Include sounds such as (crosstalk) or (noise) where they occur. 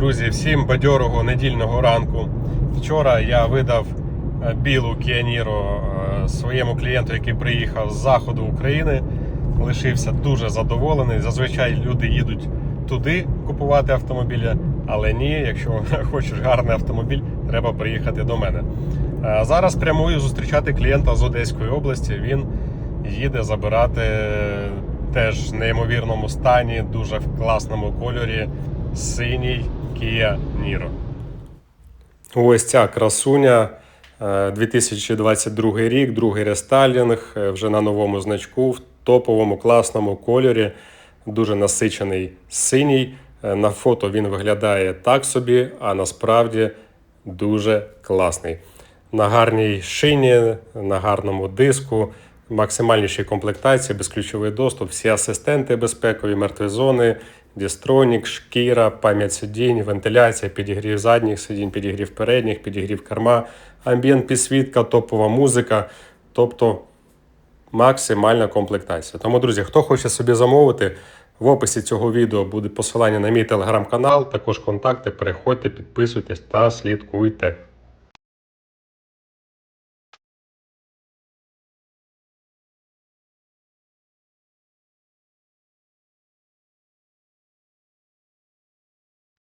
Друзі, всім бадьорого недільного ранку. Вчора я видав е, білу Niro е, своєму клієнту, який приїхав з заходу України. Лишився дуже задоволений. Зазвичай люди їдуть туди купувати автомобілі, але ні, якщо (laughs) хочеш гарний автомобіль, треба приїхати до мене. Е, Зараз прямую зустрічати клієнта з Одеської області. Він їде забирати теж в неймовірному стані, дуже в класному кольорі синій Kia Niro. Ось ця красуня. е, 2022 рік, другий рестайлінг, е, вже на новому значку, в топовому класному кольорі, дуже насичений синій. Е, На фото він виглядає так собі, а насправді дуже класний. На гарній шині, на гарному диску, максимальнішій комплектації, безключовий доступ, всі асистенти безпекові, мертві зони, дістронік, шкіра, пам'ять сидінь, вентиляція, підігрів задніх сидінь, підігрів передніх, підігрів керма, амбієнт підсвітка, топова музика. Тобто максимальна комплектація. Тому, друзі, хто хоче собі замовити, в описі цього відео буде посилання на мій телеграм-канал, також контакти. Переходьте, підписуйтесь та слідкуйте.